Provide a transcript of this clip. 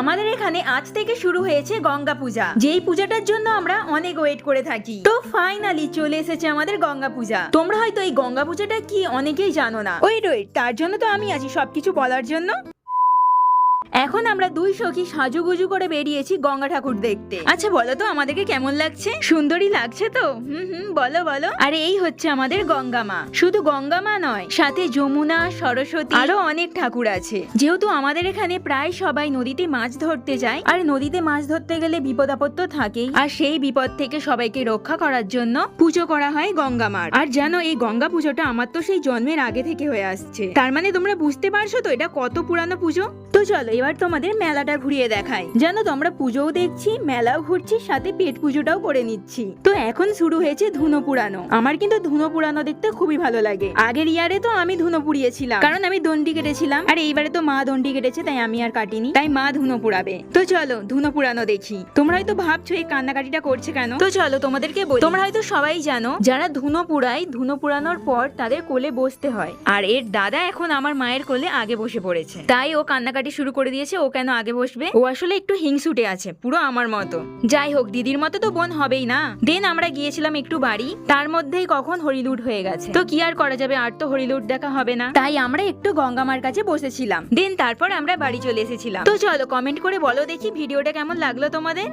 আমাদের এখানে আজ থেকে শুরু হয়েছে গঙ্গা পূজা। যেই পূজাটার জন্য আমরা অনেক ওয়েট করে থাকি। তো ফাইনালি চলে এসেছে আমাদের গঙ্গা পূজা। তোমরা হয়তো এই গঙ্গা পূজাটা কি অনেকেই জানো না। ওই তার জন্য তো আমি আছি সবকিছু বলার জন্য। এখন আমরা দুই সখী সাজুগুজু করে বেরিয়েছি গঙ্গা ঠাকুর দেখতে। আচ্ছা বলো তো, আমাদেরকে কেমন লাগছে? সুন্দরী লাগছে তো? হুম হুম, বলো বলো। আর এই হচ্ছে আমাদের গঙ্গা মা। শুধু গঙ্গা মা নয়, সাথে যমুনা, সরস্বতী, আরও অনেক ঠাকুর আছে। যেহেতু আমাদের এখানে প্রায় সবাই নদীতে মাছ ধরতে যায়, আর নদীতে মাছ ধরতে গেলে বিপদ আপদ তো থাকেই। আর সেই বিপদ থেকে সবাইকে রক্ষা করার জন্য পুজো করা হয় গঙ্গা মার। আর জানো, এই গঙ্গা পুজোটা আমার তো সেই জন্মের আগে থেকে হয়ে আসছে। তার মানে তোমরা বুঝতে পারছ তো, এটা কত পুরানো পুজো? তো চলো এবার তোমাদের মেলাটা ঘুরিয়ে দেখাই। জানো তো, আমরা পুজোও দেখছি, মেলাও ঘুরছি, সাথে পেট পুজোটাও করে নিচ্ছি। তো এখন শুরু হয়েছে ধুনো পুরানো। আমার কিন্তু ধুনো পুরানো দেখতে খুবই ভালো লাগে। আগের ইয়ারে তো আমি ধুনো পুড়িয়েছিলাম। কারণ আমি দণ্ডি কেটেছিলাম। আর এইবারে তো মা দণ্ডি কেটেছে, তাই আমি আর কাটিনি। তাই মা ধুনো পুরাবে তো চলো, ধুনো পুরানো দেখি। তোমরা হয়তো ভাবছ, এই কান্নাকাটিটা করছে কেন? তো চলো, তোমাদেরকে বলি। তোমরা হয়তো সবাই জানো, যারা ধুনো পুরায় ধুনো পুরানোর পর তাদের কোলে বসতে হয়। আর এর দাদা এখন আমার মায়ের কোলে আগে বসে পড়েছে। তাই ও কান্নাকাটি শুরু করে দিয়েছে, ও কেন আগে বসবে? ও আসলে একটু হিংসুটে আছে, পুরো আমার মতো। যাই হোক, দিদির মতো তো বোন হবেই না। দেন আমরা গিয়েছিলাম একটু বাড়ি, তার মধ্যেই কখন হরিলুট হয়ে গেছে। তো কি আর করা যাবে, আর তো হরিলুট দেখা হবে না। তাই আমরা একটু গঙ্গামার কাছে বসেছিলাম। দেন তারপর আমরা বাড়ি চলে এসেছিলাম। তো চলো কমেন্ট করে বলো দেখি ভিডিওটা কেমন লাগল তোমাদের?